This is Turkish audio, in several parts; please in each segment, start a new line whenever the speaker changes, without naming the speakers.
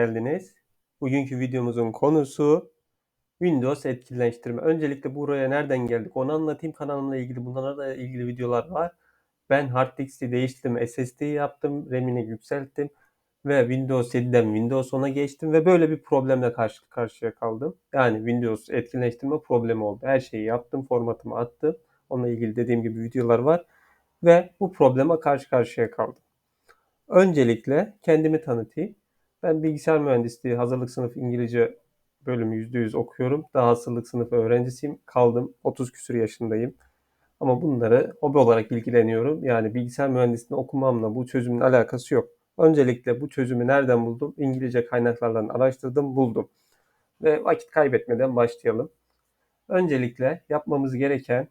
geldiniz. Bugünkü videomuzun konusu Windows etkileştirme. Öncelikle buraya nereden geldik onu anlatayım. Kanalımla ilgili bunlara da ilgili videolar var. Ben hard disk'i değiştirdim, SSD yaptım, RAM'ini yükselttim ve Windows 7'den Windows 10'a geçtim ve böyle bir problemle karşı karşıya kaldım. Yani Windows etkileştirme problemi oldu. Her şeyi yaptım, formatımı attım. Onunla ilgili dediğim gibi videolar var ve bu probleme karşı karşıya kaldım. Öncelikle kendimi tanıtayım. Ben bilgisayar mühendisliği hazırlık sınıfı İngilizce bölümü %100 okuyorum. Daha hazırlık sınıfı öğrencisiyim. Kaldım 30 küsur yaşındayım. Ama bunları hobi olarak ilgileniyorum. Yani bilgisayar mühendisliğini okumamla bu çözümün alakası yok. Öncelikle bu çözümü nereden buldum? İngilizce kaynaklardan araştırdım, buldum. Ve vakit kaybetmeden başlayalım. Öncelikle yapmamız gereken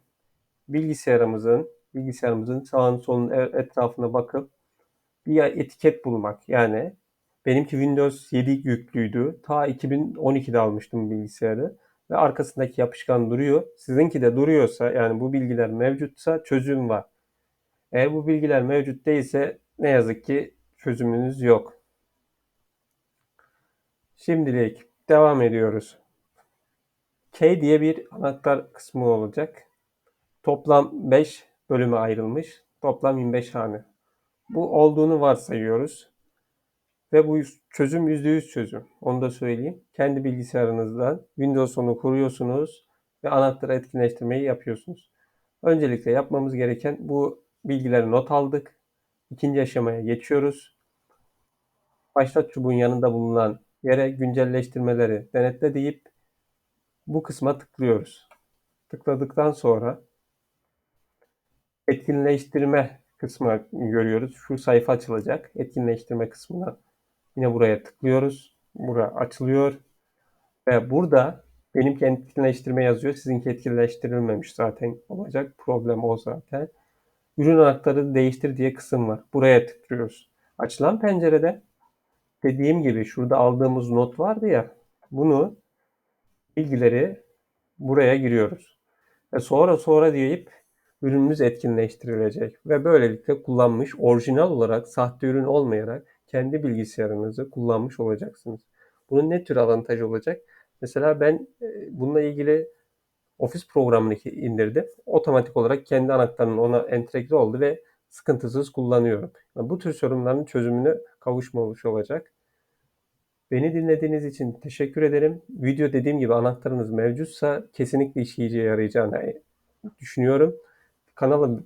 bilgisayarımızın bilgisayarımızın sağın solun etrafına bakıp bir etiket bulmak. Yani benimki Windows 7 yüklüydü. Ta 2012'de almıştım bilgisayarı. Ve arkasındaki yapışkan duruyor. Sizinki de duruyorsa yani bu bilgiler mevcutsa çözüm var. Eğer bu bilgiler mevcut değilse ne yazık ki çözümünüz yok. Şimdilik devam ediyoruz. K diye bir anahtar kısmı olacak. Toplam 5 bölüme ayrılmış. Toplam 25 hane. Bu olduğunu varsayıyoruz. Ve bu çözüm %100 çözüm. Onu da söyleyeyim. Kendi bilgisayarınızdan Windows 10'u kuruyorsunuz ve anahtarı etkinleştirmeyi yapıyorsunuz. Öncelikle yapmamız gereken bu bilgileri not aldık. İkinci aşamaya geçiyoruz. Başlat çubuğun yanında bulunan yere güncelleştirmeleri denetle deyip bu kısma tıklıyoruz. Tıkladıktan sonra etkinleştirme kısmı görüyoruz. Şu sayfa açılacak. Etkinleştirme kısmına yine buraya tıklıyoruz. Bura açılıyor. Ve burada benimki etkinleştirme yazıyor. Sizinki etkinleştirilmemiş zaten olacak. Problem o zaten. Ürün anahtarı değiştir diye kısım var. Buraya tıklıyoruz. Açılan pencerede dediğim gibi şurada aldığımız not vardı ya. Bunu bilgileri buraya giriyoruz. Ve sonra sonra deyip ürününüz etkinleştirilecek ve böylelikle kullanmış orijinal olarak sahte ürün olmayarak kendi bilgisayarınızı kullanmış olacaksınız. Bunun ne tür avantajı olacak? Mesela ben e, bununla ilgili Office programını indirdim. Otomatik olarak kendi anahtarının ona entegre oldu ve sıkıntısız kullanıyorum. Bu tür sorunların çözümüne kavuşmamış olacak. Beni dinlediğiniz için teşekkür ederim. Video dediğim gibi anahtarınız mevcutsa kesinlikle işleyiciye yarayacağını düşünüyorum. Kanala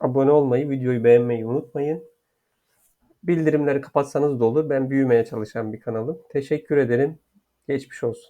abone olmayı, videoyu beğenmeyi unutmayın. Bildirimleri kapatsanız da olur. Ben büyümeye çalışan bir kanalım. Teşekkür ederim. Geçmiş olsun.